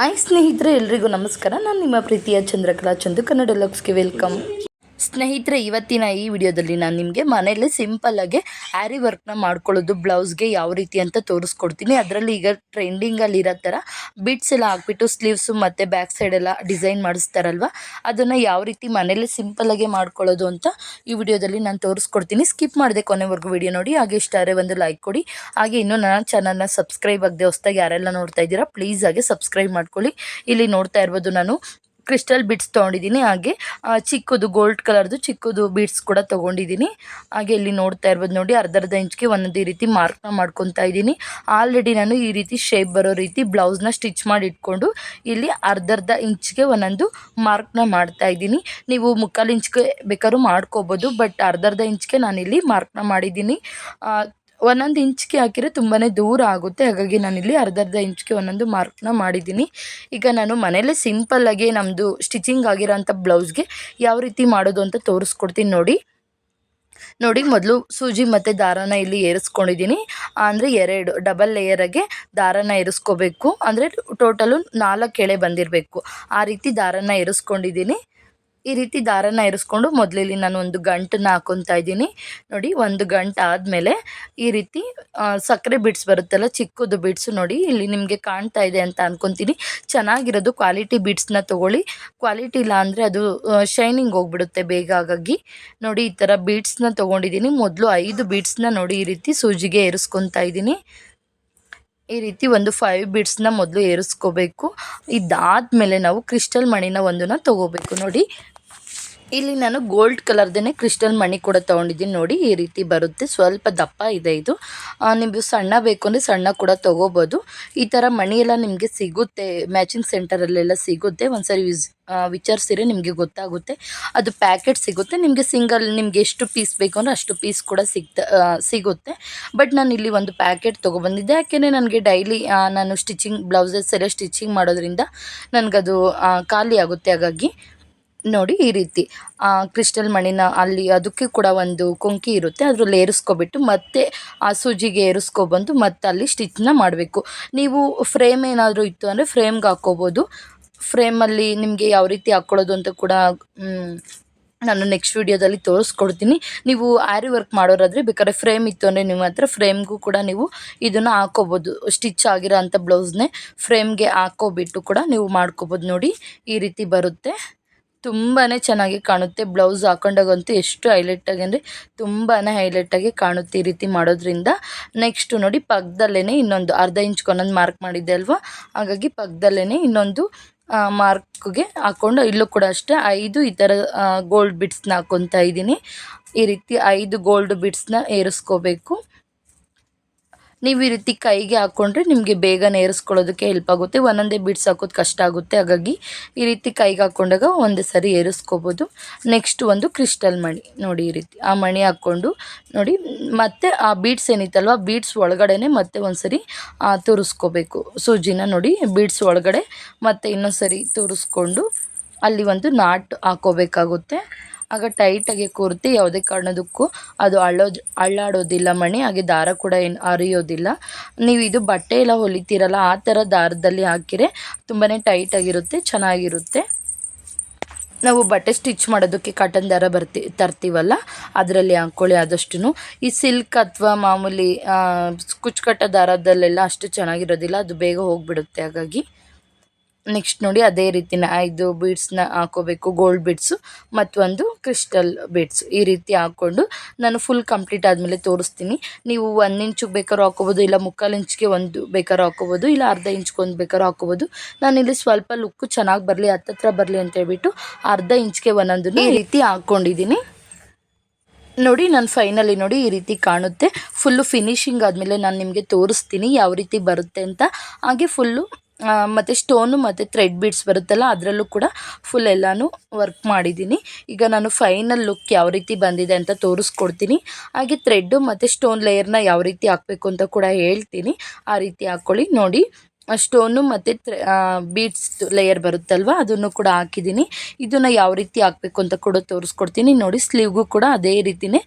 Hi ಸ್ನೇಹಿತರೆ ಎಲ್ರಿಗೂ ನಮಸ್ಕಾರ. ನಾನು ನಿಮ್ಮ ಪ್ರೀತಿಯ ಚಂದ್ರಕಲಾ ಚಂದು. ಕನ್ನಡ ಲಕ್ಸ್ಗೆ ವೆಲ್ಕಮ್. ಸ್ನೇಹಿತರೆ, ಇವತ್ತಿನ ಈ ವಿಡಿಯೋದಲ್ಲಿ ನಾನು ನಿಮಗೆ ಮನೆಯಲ್ಲೇ ಸಿಂಪಲ್ಲಾಗಿ ಆ್ಯರಿ ವರ್ಕ್ನ ಮಾಡ್ಕೊಳ್ಳೋದು, ಬ್ಲೌಸ್ಗೆ ಯಾವ ರೀತಿ ಅಂತ ತೋರಿಸ್ಕೊಡ್ತೀನಿ. ಅದರಲ್ಲಿ ಈಗ ಟ್ರೆಂಡಿಂಗಲ್ಲಿ ಇರೋ ಥರ ಬಿಟ್ಸ್ ಎಲ್ಲ ಹಾಕ್ಬಿಟ್ಟು ಸ್ಲೀವ್ಸು ಮತ್ತು ಬ್ಯಾಕ್ ಸೈಡ್ ಎಲ್ಲ ಡಿಸೈನ್ ಮಾಡಿಸ್ತಾರಲ್ವ? ಅದನ್ನು ಯಾವ ರೀತಿ ಮನೆಯಲ್ಲೇ ಸಿಂಪಲ್ಲಾಗಿ ಮಾಡ್ಕೊಳ್ಳೋದು ಅಂತ ಈ ವಿಡಿಯೋದಲ್ಲಿ ನಾನು ತೋರಿಸ್ಕೊಡ್ತೀನಿ. ಸ್ಕಿಪ್ ಮಾಡಿದೆ ಕೊನೆವರೆಗೂ ವಿಡಿಯೋ ನೋಡಿ. ಹಾಗೆ ಇಷ್ಟ ಆದರೆ ಒಂದು ಲೈಕ್ ಕೊಡಿ. ಹಾಗೆ ಇನ್ನೂ ನನ್ನ ಚಾನಲ್ನ ಸಬ್ಸ್ಕ್ರೈಬ್ ಆಗದೆ ಹೊಸ್ದಾಗಿ ಯಾರೆಲ್ಲ ನೋಡ್ತಾ ಇದ್ದೀರಾ ಪ್ಲೀಸ್ ಆಗಿ ಸಬ್ಸ್ಕ್ರೈಬ್ ಮಾಡ್ಕೊಳ್ಳಿ. ಇಲ್ಲಿ ನೋಡ್ತಾ ಇರ್ಬೋದು ನಾನು ಕ್ರಿಸ್ಟಲ್ ಬಿಡ್ಸ್ ತೊಗೊಂಡಿದ್ದೀನಿ. ಹಾಗೆ ಚಿಕ್ಕದು ಗೋಲ್ಡ್ ಕಲರ್ದು ಚಿಕ್ಕದು ಬೀಡ್ಸ್ ಕೂಡ ತೊಗೊಂಡಿದ್ದೀನಿ. ಹಾಗೆ ಇಲ್ಲಿ ನೋಡ್ತಾ ಇರ್ಬೋದು ನೋಡಿ ಅರ್ಧ ಅರ್ಧ ಇಂಚ್ಗೆ ಒಂದೊಂದು ಈ ರೀತಿ ಮಾರ್ಕ್ನ ಮಾಡ್ಕೊತಾ ಇದ್ದೀನಿ. ಆಲ್ರೆಡಿ ನಾನು ಈ ರೀತಿ ಶೇಪ್ ಬರೋ ರೀತಿ ಬ್ಲೌಸ್ನ ಸ್ಟಿಚ್ ಮಾಡಿ ಇಟ್ಕೊಂಡು ಇಲ್ಲಿ ಅರ್ಧ ಅರ್ಧ ಇಂಚ್ಗೆ ಒಂದೊಂದು ಮಾರ್ಕ್ನ ಮಾಡ್ತಾ ಇದ್ದೀನಿ. ನೀವು ಮುಕ್ಕಾಲು ಇಂಚ್ಗೆ ಬೇಕಾದ್ರೂ ಮಾಡ್ಕೋಬೋದು ಬಟ್ ಅರ್ಧ ಅರ್ಧ ಇಂಚ್ಗೆ ನಾನಿಲ್ಲಿ ಮಾರ್ಕ್ನ ಮಾಡಿದ್ದೀನಿ. ಒಂದೊಂದು ಇಂಚಿಗೆ ಹಾಕಿದ್ರೆ ತುಂಬಾ ದೂರ ಆಗುತ್ತೆ. ಹಾಗಾಗಿ ನಾನಿಲ್ಲಿ ಅರ್ಧ ಅರ್ಧ ಇಂಚಿಗೆ ಒಂದೊಂದು ಮಾರ್ಕ್ನ ಮಾಡಿದ್ದೀನಿ. ಈಗ ನಾನು ಮನೇಲೇ ಸಿಂಪಲ್ಲಾಗಿ ನಮ್ಮದು ಸ್ಟಿಚಿಂಗ್ ಆಗಿರೋಂಥ ಬ್ಲೌಸ್ಗೆ ಯಾವ ರೀತಿ ಮಾಡೋದು ಅಂತ ತೋರಿಸ್ಕೊಡ್ತೀನಿ ನೋಡಿ. ನೋಡಿ, ಮೊದಲು ಸೂಜಿ ಮತ್ತು ದಾರಾನ ಇಲ್ಲಿ ಏರಿಸ್ಕೊಂಡಿದ್ದೀನಿ. ಅಂದರೆ ಎರಡು ಡಬಲ್ ಲೇಯರಾಗೆ ದಾರಾನ ಏರಿಸ್ಕೋಬೇಕು. ಅಂದರೆ ಟೋಟಲು ನಾಲ್ಕು ಎಳೆ ಬಂದಿರಬೇಕು. ಆ ರೀತಿ ದಾರಾನ ಏರಿಸ್ಕೊಂಡಿದ್ದೀನಿ. ಈ ರೀತಿ ದಾರನ ಇರಿಸ್ಕೊಂಡು ಮೊದಲಲ್ಲಿ ನಾನು ಒಂದು ಗಂಟನ್ನ ಹಾಕೊತಾ ಇದ್ದೀನಿ. ನೋಡಿ, ಒಂದು ಗಂಟು ಆದಮೇಲೆ ಈ ರೀತಿ ಸಕ್ಕರೆ ಬಿಡ್ಸ್ ಬರುತ್ತಲ್ಲ, ಚಿಕ್ಕದು ಬಿಡ್ಸ್ ನೋಡಿ, ಇಲ್ಲಿ ನಿಮಗೆ ಕಾಣ್ತಾ ಇದೆ ಅಂತ ಅನ್ಕೊತೀನಿ. ಚೆನ್ನಾಗಿರೋದು ಕ್ವಾಲಿಟಿ ಬಿಡ್ಸ್ನ ತೊಗೊಳ್ಳಿ. ಕ್ವಾಲಿಟಿ ಇಲ್ಲ ಅಂದರೆ ಅದು ಶೈನಿಂಗ್ ಹೋಗ್ಬಿಡುತ್ತೆ ಬೇಗ ಹಾಗಾಗಿ ನೋಡಿ, ಈ ಥರ ಬೀಡ್ಸ್ನ ತೊಗೊಂಡಿದ್ದೀನಿ. ಮೊದಲು ಐದು ಬೀಡ್ಸ್ನ ನೋಡಿ ಈ ರೀತಿ ಸೂಜಿಗೆ ಏರಿಸ್ಕೊತಾ ಇದ್ದೀನಿ. ಈ ರೀತಿ ಒಂದು ಫೈವ್ ಬಿಡ್ಸ್ನ ಮೊದಲು ಏರಿಸ್ಕೋಬೇಕು. ಇದಾದಮೇಲೆ ನಾವು ಕ್ರಿಸ್ಟಲ್ ಮಣಿನ ಒಂದನ್ನು ತೊಗೋಬೇಕು. ನೋಡಿ ಇಲ್ಲಿ ನಾನು ಗೋಲ್ಡ್ ಕಲರ್ದೇ ಕ್ರಿಸ್ಟಲ್ ಮಣಿ ಕೂಡ ತೊಗೊಂಡಿದ್ದೀನಿ ನೋಡಿ, ಈ ರೀತಿ ಬರುತ್ತೆ. ಸ್ವಲ್ಪ ದಪ್ಪ ಇದೆ ಇದು. ನಿಮಗೆ ಸಣ್ಣ ಬೇಕು ಅಂದರೆ ಸಣ್ಣ ಕೂಡ ತೊಗೋಬೋದು. ಈ ಥರ ಮಣಿ ಎಲ್ಲ ನಿಮಗೆ ಸಿಗುತ್ತೆ ಮ್ಯಾಚಿಂಗ್ ಸೆಂಟರಲ್ಲೆಲ್ಲ ಸಿಗುತ್ತೆ. ಒಂದ್ಸರಿ ವಿಸ್ ವಿಚಾರಿಸಿದ್ರೆ ನಿಮಗೆ ಗೊತ್ತಾಗುತ್ತೆ. ಅದು ಪ್ಯಾಕೆಟ್ ಸಿಗುತ್ತೆ. ನಿಮಗೆ ಸಿಂಗಲ್ ನಿಮಗೆ ಎಷ್ಟು ಪೀಸ್ ಬೇಕು ಅಂದರೆ ಅಷ್ಟು ಪೀಸ್ ಕೂಡ ಸಿಗ್ತಾ ಸಿಗುತ್ತೆ. ಬಟ್ ನಾನು ಇಲ್ಲಿ ಒಂದು ಪ್ಯಾಕೆಟ್ ತೊಗೊಬಂದಿದ್ದೆ. ಯಾಕೆಂದರೆ ನನಗೆ ಡೈಲಿ ನಾನು ಸ್ಟಿಚಿಂಗ್ ಬ್ಲೌಸಸ್ ಎಲ್ಲ ಸ್ಟಿಚಿಂಗ್ ಮಾಡೋದ್ರಿಂದ ನನಗದು ಖಾಲಿ ಆಗುತ್ತೆ ಹಾಗಾಗಿ. ನೋಡಿ ಈ ರೀತಿ. ಕ್ರಿಸ್ಟಲ್ ಮಣಿನ ಅಲ್ಲಿ ಅದಕ್ಕೆ ಕೂಡ ಒಂದು ಕೊಂಕಿ ಇರುತ್ತೆ. ಅದರಲ್ಲಿ ಏರಿಸ್ಕೊಬಿಟ್ಟು ಮತ್ತೆ ಆ ಸೂಜಿಗೆ ಏರಿಸ್ಕೊಬಂದು ಮತ್ತೆ ಅಲ್ಲಿ ಸ್ಟಿಚ್ನ ಮಾಡಬೇಕು. ನೀವು ಫ್ರೇಮ್ ಏನಾದರೂ ಇತ್ತು ಅಂದರೆ ಫ್ರೇಮ್ಗೆ ಹಾಕ್ಕೋಬೋದು ಫ್ರೇಮಲ್ಲಿ ನಿಮಗೆ ಯಾವ ರೀತಿ ಹಾಕ್ಕೊಳ್ಳೋದು ಅಂತ ಕೂಡ ನಾನು ನೆಕ್ಸ್ಟ್ ವೀಡಿಯೋದಲ್ಲಿ ತೋರಿಸ್ಕೊಡ್ತೀನಿ. ನೀವು ಆ್ಯರಿ ವರ್ಕ್ ಮಾಡೋರಾದರೆ ಬೇಕಾದ್ರೆ ಫ್ರೇಮ್ ಇತ್ತು ಅಂದರೆ ನಿಮ್ಮ ಹತ್ರ ಫ್ರೇಮ್ಗೂ ಕೂಡ ನೀವು ಇದನ್ನು ಹಾಕೋಬೋದು. ಸ್ಟಿಚ್ ಆಗಿರೋ ಅಂಥ ಬ್ಲೌಸ್ನೇ ಫ್ರೇಮ್ಗೆ ಹಾಕೋಬಿಟ್ಟು ಕೂಡ ನೀವು ಮಾಡ್ಕೋಬೋದು ನೋಡಿ. ಈ ರೀತಿ ಬರುತ್ತೆ. ತುಂಬಾ ಚೆನ್ನಾಗಿ ಕಾಣುತ್ತೆ. ಬ್ಲೌಸ್ ಹಾಕೊಂಡಾಗಂತೂ ಎಷ್ಟು ಹೈಲೈಟಾಗಿ ಅಂದರೆ ತುಂಬಾ ಹೈಲೈಟಾಗಿ ಕಾಣುತ್ತೆ ಈ ರೀತಿ ಮಾಡೋದ್ರಿಂದ. ನೆಕ್ಸ್ಟು ನೋಡಿ ಪಕ್ಕದಲ್ಲೇ ಇನ್ನೊಂದು ಅರ್ಧ ಕೊನ್ನೊಂದು ಮಾರ್ಕ್ ಮಾಡಿದ್ದೆ ಅಲ್ವಾ? ಹಾಗಾಗಿ ಪಕ್ಕದಲ್ಲೇ ಇನ್ನೊಂದು ಮಾರ್ಕ್ಗೆ ಹಾಕ್ಕೊಂಡು ಇಲ್ಲೂ ಕೂಡ ಅಷ್ಟೇ ಐದು ಈ ಥರ ಗೋಲ್ಡ್ ಬಿಡ್ಸ್ನ ಹಾಕ್ಕೊತಾ ಇದ್ದೀನಿ. ಈ ರೀತಿ ಐದು ಗೋಲ್ಡ್ ಬಿಡ್ಸ್ನ ಏರಿಸ್ಕೋಬೇಕು. ನೀವು ಈ ರೀತಿ ಕೈಗೆ ಹಾಕ್ಕೊಂಡ್ರೆ ನಿಮಗೆ ಬೇಗ ಏರಿಸ್ಕೊಳ್ಳೋದಕ್ಕೆ ಹೆಲ್ಪ್ ಆಗುತ್ತೆ. ಒಂದೊಂದೇ ಬಿಡ್ಸ್ ಹಾಕೋದು ಕಷ್ಟ ಆಗುತ್ತೆ. ಹಾಗಾಗಿ ಈ ರೀತಿ ಕೈಗೆ ಹಾಕ್ಕೊಂಡಾಗ ಒಂದೇ ಸರಿ ಏರಿಸ್ಕೋಬೋದು. ನೆಕ್ಸ್ಟ್ ಒಂದು ಕ್ರಿಸ್ಟಲ್ ಮಣಿ. ನೋಡಿ ಈ ರೀತಿ ಆ ಮಣಿ ಹಾಕ್ಕೊಂಡು ನೋಡಿ, ಮತ್ತೆ ಆ ಬೀಡ್ಸ್ ಏನಿತ್ತಲ್ವ ಬೀಡ್ಸ್ ಒಳಗಡೆನೆ ಮತ್ತೆ ಒಂದ್ಸರಿ ಸರಿ ತೂರಿಸ್ಕೋಬೇಕು. ಸೂಜಿನ ನೋಡಿ ಬೀಡ್ಸ್ ಒಳಗಡೆ ಮತ್ತೆ ಇನ್ನೊಂದು ಸರಿ ತೂರಿಸ್ಕೊಂಡು ಅಲ್ಲಿ ಒಂದು ನಾಟ್ ಹಾಕೋಬೇಕಾಗುತ್ತೆ. ಆಗ ಟೈಟಾಗಿ ಕೂರ್ತಿ ಯಾವುದೇ ಕಾರಣದಕ್ಕೂ ಅದು ಅಳ್ಳೋದು ಅಳ್ಳಾಡೋದಿಲ್ಲ ಮಣಿ, ಹಾಗೆ ದಾರ ಕೂಡ ಏನು ಹರಿಯೋದಿಲ್ಲ ನೀವು ಇದು ಬಟ್ಟೆ ಎಲ್ಲ ಹೊಲಿತೀರಲ್ಲ, ಆ ಥರ ದಾರದಲ್ಲಿ ಹಾಕಿರೆ ತುಂಬಾ ಟೈಟಾಗಿರುತ್ತೆ ಚೆನ್ನಾಗಿರುತ್ತೆ. ನಾವು ಬಟ್ಟೆ ಸ್ಟಿಚ್ ಮಾಡೋದಕ್ಕೆ ಕಾಟನ್ ದಾರ ಬರ್ತಿ, ತರ್ತೀವಲ್ಲ, ಅದರಲ್ಲಿ ಹಾಕ್ಕೊಳ್ಳಿ ಆದಷ್ಟು ಈ ಸಿಲ್ಕ್ ಅಥವಾ ಮಾಮೂಲಿ ಕುಚ್ಚುಕಟ್ಟ ದಾರದಲ್ಲೆಲ್ಲ ಅಷ್ಟು ಚೆನ್ನಾಗಿರೋದಿಲ್ಲ, ಅದು ಬೇಗ ಹೋಗಿಬಿಡುತ್ತೆ, ಹಾಗಾಗಿ. ನೆಕ್ಸ್ಟ್ ನೋಡಿ ಅದೇ ರೀತಿನ ಐದು ಬೀಡ್ಸ್ನ ಹಾಕೋಬೇಕು ಗೋಲ್ಡ್ ಬೀಡ್ಸು ಮತ್ತೊಂದು ಕ್ರಿಸ್ಟಲ್ ಬೀಡ್ಸ್ ಈ ರೀತಿ ಹಾಕ್ಕೊಂಡು ನಾನು ಫುಲ್ ಕಂಪ್ಲೀಟ್ ಆದಮೇಲೆ ತೋರಿಸ್ತೀನಿ. ನೀವು ಒಂದು ಇಂಚಿಗೆ ಬೇಕಾದ್ರೂ ಹಾಕೋಬೋದು, ಇಲ್ಲ ಮುಕ್ಕಾಲು ಇಂಚ್ಗೆ ಒಂದು ಬೇಕಾದ್ರೂ ಹಾಕೋಬೋದು, ಇಲ್ಲ ಅರ್ಧ ಇಂಚ್ಗೆ ಒಂದು ಬೇಕಾದ್ರೂ ಹಾಕೋಬೋದು. ಇಲ್ಲಿ ಸ್ವಲ್ಪ ಲುಕ್ಕು ಚೆನ್ನಾಗಿ ಬರಲಿ, ಹತ್ತತ್ರ ಬರಲಿ ಅಂತ ಹೇಳ್ಬಿಟ್ಟು ಅರ್ಧ ಇಂಚ್ಗೆ ಒಂದೊಂದನ್ನು ಈ ರೀತಿ ಹಾಕ್ಕೊಂಡಿದ್ದೀನಿ ನೋಡಿ ನಾನು ಫೈನಲಿ ನೋಡಿ ಈ ರೀತಿ ಕಾಣುತ್ತೆ. ಫುಲ್ಲು ಫಿನಿಶಿಂಗ್ ಆದಮೇಲೆ ನಾನು ನಿಮಗೆ ತೋರಿಸ್ತೀನಿ ಯಾವ ರೀತಿ ಬರುತ್ತೆ ಅಂತ. ಹಾಗೆ ಫುಲ್ಲು ಮತ್ತು ಸ್ಟೋನು ಮತ್ತು ಥ್ರೆಡ್ ಬೀಡ್ಸ್ ಬರುತ್ತಲ್ಲ, ಅದರಲ್ಲೂ ಕೂಡ ಫುಲ್ ಎಲ್ಲನೂ ವರ್ಕ್ ಮಾಡಿದ್ದೀನಿ. ಈಗ ನಾನು ಫೈನಲ್ ಲುಕ್ ಯಾವ ರೀತಿ ಬಂದಿದೆ ಅಂತ ತೋರಿಸ್ಕೊಡ್ತೀನಿ. ಹಾಗೆ ಥ್ರೆಡ್ಡು ಮತ್ತು ಸ್ಟೋನ್ ಲೇಯರ್ನ ಯಾವ ರೀತಿ ಹಾಕಬೇಕು ಅಂತ ಕೂಡ ಹೇಳ್ತೀನಿ. ಆ ರೀತಿ ಹಾಕ್ಕೊಳ್ಳಿ, ನೋಡಿ. ಸ್ಟೋನು ಮತ್ತು ಬೀಟ್ಸ್ ಲೇಯರ್ ಬರುತ್ತಲ್ವ? ಅದನ್ನು ಕೂಡ ಹಾಕಿದ್ದೀನಿ. ಇದನ್ನು ಯಾವ ರೀತಿ ಹಾಕಬೇಕು ಅಂತ ಕೂಡ ತೋರಿಸ್ಕೊಡ್ತೀನಿ. ನೋಡಿ ಸ್ಲೀವ್ಗೂ ಕೂಡ ಅದೇ ರೀತಿಯೇ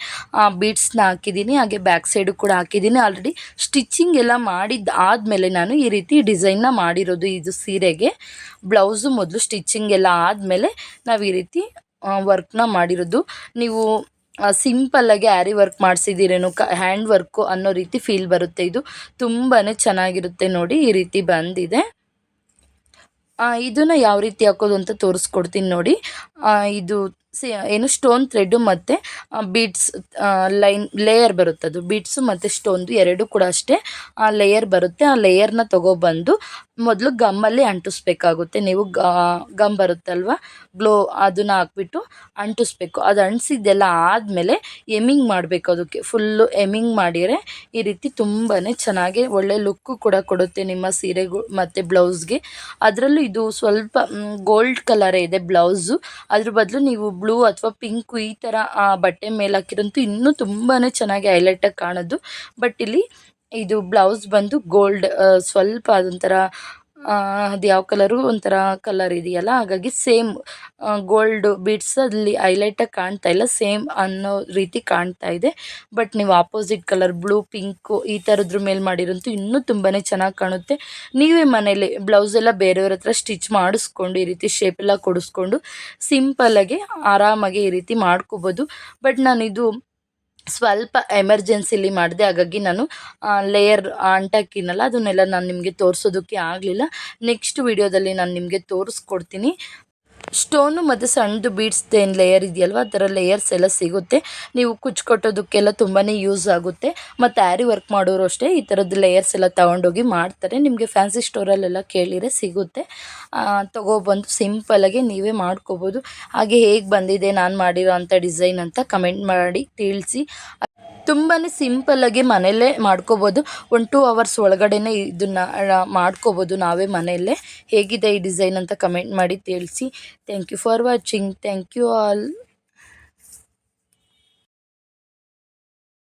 ಬೀಡ್ಸ್ನ ಹಾಕಿದ್ದೀನಿ. ಹಾಗೆ ಬ್ಯಾಕ್ ಸೈಡು ಕೂಡ ಹಾಕಿದ್ದೀನಿ. ಆಲ್ರೆಡಿ ಸ್ಟಿಚ್ಚಿಂಗ್ ಎಲ್ಲ ಮಾಡಿದ್ದು ಆದಮೇಲೆ ನಾನು ಈ ರೀತಿ ಡಿಸೈನ್ನ ಮಾಡಿರೋದು ಇದು ಸೀರೆಗೆ. ಬ್ಲೌಸು ಮೊದಲು ಸ್ಟಿಚ್ಚಿಂಗ್ ಎಲ್ಲ ಆದಮೇಲೆ ನಾವು ಈ ರೀತಿ ವರ್ಕ್ನ ಮಾಡಿರೋದು. ನೀವು ಸಿಂಪಲ್ಲಾಗಿ ಆ್ಯರಿ ವರ್ಕ್ ಮಾಡಿಸಿದ್ದೀರೇನೋ ಕ ಹ್ಯಾಂಡ್ ವರ್ಕು ಅನ್ನೋ ರೀತಿ ಫೀಲ್ ಬರುತ್ತೆ. ಇದು ತುಂಬಾ ಚೆನ್ನಾಗಿರುತ್ತೆ ನೋಡಿ, ಈ ರೀತಿ ಬಂದಿದೆ. ಇದನ್ನು ಯಾವ ರೀತಿ ಹಾಕೋದು ಅಂತ ತೋರಿಸ್ಕೊಡ್ತೀನಿ ನೋಡಿ. ಇದು ಸಿ, ಏನು ಸ್ಟೋನ್ ಥ್ರೆಡ್ಡು ಮತ್ತು ಬೀಟ್ಸ್ ಲೈನ್ ಲೇಯರ್ ಬರುತ್ತೆ ಅದು ಬೀಟ್ಸು ಮತ್ತು ಸ್ಟೋನ್ದು ಎರಡೂ ಕೂಡ ಅಷ್ಟೇ, ಆ ಲೇಯರ್ ಬರುತ್ತೆ. ಆ ಲೇಯರ್ನ ತೊಗೊಬಂದು ಮೊದಲು ಗಮ್ಮಲ್ಲಿ ಅಂಟಿಸ್ಬೇಕಾಗುತ್ತೆ. ನೀವು ಗಮ್ ಬರುತ್ತಲ್ವ? ಗ್ಲೋ, ಅದನ್ನು ಹಾಕ್ಬಿಟ್ಟು ಅಂಟಿಸ್ಬೇಕು. ಅದು ಅಂಟಿಸಿದ್ದೆಲ್ಲ ಆದಮೇಲೆ ಎಮಿಂಗ್ ಮಾಡಬೇಕು ಅದಕ್ಕೆ. ಫುಲ್ಲು ಎಮಿಂಗ್ ಮಾಡಿದರೆ ಈ ರೀತಿ ತುಂಬಾ ಚೆನ್ನಾಗಿ ಒಳ್ಳೆ ಲುಕ್ಕು ಕೂಡ ಕೊಡುತ್ತೆ ನಿಮ್ಮ ಸೀರೆಗೂ ಮತ್ತು ಬ್ಲೌಸ್ಗೆ. ಅದರಲ್ಲೂ ಇದು ಸ್ವಲ್ಪ ಗೋಲ್ಡ್ ಕಲರೇ ಇದೆ ಬ್ಲೌಸು. ಅದ್ರ ಬದಲು ನೀವು ಬ್ಲೂ ಅಥವಾ ಪಿಂಕು ಈ ಥರ ಬಟ್ಟೆ ಮೇಲೆ ಹಾಕಿರಂತೂ ಇನ್ನೂ ತುಂಬಾ ಚೆನ್ನಾಗಿ ಹೈಲೈಟಾಗಿ ಕಾಣೋದು. ಬಟ್ ಇಲ್ಲಿ ಇದು ಬ್ಲೌಸ್ ಬಂದು ಗೋಲ್ಡ್ ಸ್ವಲ್ಪ ಅದೊಂಥರ ಅದು ಯಾವ ಕಲರು ಒಂಥರ ಕಲರ್ ಇದೆಯಲ್ಲ, ಹಾಗಾಗಿ ಸೇಮ್ ಗೋಲ್ಡ್ ಬೀಡ್ಸ್ ಅಲ್ಲಿ ಹೈಲೈಟಾಗಿ ಕಾಣ್ತಾ ಇಲ್ಲ, ಸೇಮ್ ಅನ್ನೋ ರೀತಿ ಕಾಣ್ತಾ ಇದೆ. ಬಟ್ ನೀವು ಆಪೋಸಿಟ್ ಕಲರ್ ಬ್ಲೂ ಪಿಂಕು ಈ ಥರದ್ರ ಮೇಲೆ ಮಾಡಿರೋಂತೂ ಇನ್ನೂ ತುಂಬಾ ಚೆನ್ನಾಗಿ ಕಾಣುತ್ತೆ. ನೀವೇ ಮನೇಲಿ ಬ್ಲೌಸ್ ಎಲ್ಲ ಬೇರೆಯವ್ರ ಹತ್ರ ಸ್ಟಿಚ್ ಮಾಡಿಸ್ಕೊಂಡು ಈ ರೀತಿ ಶೇಪ್ ಎಲ್ಲ ಕೊಡಿಸ್ಕೊಂಡು ಸಿಂಪಲಾಗಿ ಆರಾಮಾಗಿ ಈ ರೀತಿ ಮಾಡ್ಕೋಬೋದು. ಬಟ್ ನಾನಿದು ಸ್ವಲ್ಪ ಎಮರ್ಜೆನ್ಸಿಲಿ ಮಾಡಿದೆ. ಹಾಗಾಗಿ ನಾನು ಲೇಯರ್ ಅಂಟಾಕಿನಲ್ಲ ಅದನ್ನೆಲ್ಲ ನಾನು ನಿಮಗೆ ತೋರಿಸೋದಕ್ಕೆ ಆಗಲಿಲ್ಲ. ನೆಕ್ಸ್ಟ್ ವಿಡಿಯೋದಲ್ಲಿ ನಾನು ನಿಮಗೆ ತೋರಿಸ್ಕೊಡ್ತೀನಿ. ಸ್ಟೋನು ಮತ್ತು ಸಣ್ಣದು ಬೀಡ್ಸ್ ಏನು ಲೇಯರ್ ಇದೆಯಲ್ವ ಆ ಥರ ಲೇಯರ್ಸ್ ಎಲ್ಲ ಸಿಗುತ್ತೆ. ನೀವು ಕುಚ್ಚು ಕಟ್ಟೋದಕ್ಕೆಲ್ಲ ತುಂಬಾ ಯೂಸ್ ಆಗುತ್ತೆ. ಮತ್ತು ಆ್ಯರಿ ವರ್ಕ್ ಮಾಡೋರು ಅಷ್ಟೇ ಈ ಥರದ್ದು ಲೇಯರ್ಸ್ ಎಲ್ಲ ತೊಗೊಂಡೋಗಿ ಮಾಡ್ತಾರೆ. ನಿಮಗೆ ಫ್ಯಾನ್ಸಿ ಸ್ಟೋರಲ್ಲೆಲ್ಲ ಕೇಳಿದರೆ ಸಿಗುತ್ತೆ. ತೊಗೊಬಂದು ಸಿಂಪಲಾಗಿ ನೀವೇ ಮಾಡ್ಕೋಬೋದು. ಹಾಗೆ ಹೇಗೆ ಬಂದಿದೆ, ನಾನು ಮಾಡಿರೋ ಡಿಸೈನ್ ಅಂತ ಕಮೆಂಟ್ ಮಾಡಿ ತಿಳಿಸಿ. ತುಂಬಾ ಸಿಂಪಲ್ಲಾಗಿ ಮನೆಯಲ್ಲೇ ಮಾಡ್ಕೋಬೋದು. ಒನ್ ಟೂ ಅವರ್ಸ್ ಒಳಗಡೆನೇ ಇದನ್ನು ಮಾಡ್ಕೋಬೋದು ನಾವೇ ಮನೆಯಲ್ಲೇ. ಹೇಗಿದೆ ಈ ಡಿಸೈನ್ ಅಂತ ಕಮೆಂಟ್ ಮಾಡಿ ತಿಳಿಸಿ. Thank you for watching thank you all